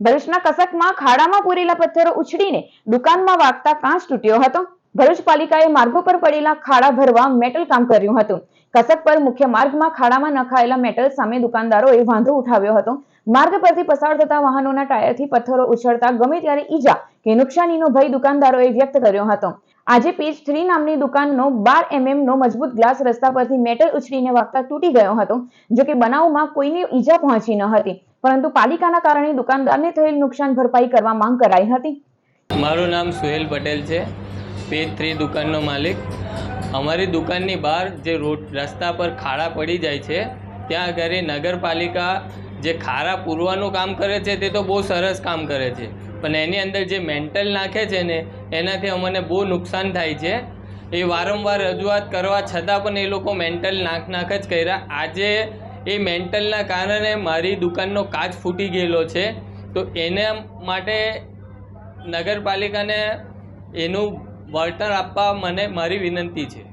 ભરૂચના કસકમાં ખાડામાં પૂરેલા પથ્થરો ઉછળીને દુકાનમાં વાગતા કાચ તૂટ્યો હતો. ભરૂચ પાલિકાએ માર્ગો પર પડેલા ખાડા ભરવા મેટલ કામ કર્યું હતું. કસક પર મુખ્ય માર્ગમાં ખાડામાં નખાયેલા મેટલ સામે દુકાનદારોએ વાંધો ઉઠાવ્યો હતો. માર્ગ પરથી પસાર થતા વાહનોના ટાયરથી પથ્થરો ઉછળતા ગમે ત્યારે ઈજા કે નુકસાનીનો ભય દુકાનદારોએ વ્યક્ત કર્યો હતો. આજે પેજ થ્રી નામની દુકાનનો બાર એમએમ નો મજબૂત ગ્લાસ રસ્તા પરથી મેટલ ઉછળીને વાગતા તૂટી ગયો હતો જો કે બનાવમાં કોઈને ઈજા પહોંચી ન હતી. પરંતુ પાલિકાના કારણે દુકાનદારને થયેલ નુકસાન ભરપાઈ કરવા માંગ કરાઈ હતી. મારું નામ સુહેલ પટેલ છે. પેજ થ્રી દુકાનનો માલિક. અમારી દુકાનની બહાર જે રોડ, રસ્તા પર ખાડા પડી જાય છે, ત્યાં આગળ નગરપાલિકા જે ખારા પૂરવાનું કામ કરે છે, તે તો બહુ સરસ કામ કરે છે. પણ એની અંદર જે મેન્ટલ નાખે છે ને, એનાથી અમને બહુ નુકસાન થાય છે. એ વારંવાર રજૂઆત કરવા છતાં પણ એ લોકો મેન્ટલ નાખ નાખ જ કર્યા. આજે એ મેન્ટલના કારણે મારી દુકાનનો કાચ ફૂટી ગયેલો છે. તો એના માટે નગરપાલિકાને એનું વળતર આપવા મને મારી વિનંતી છે.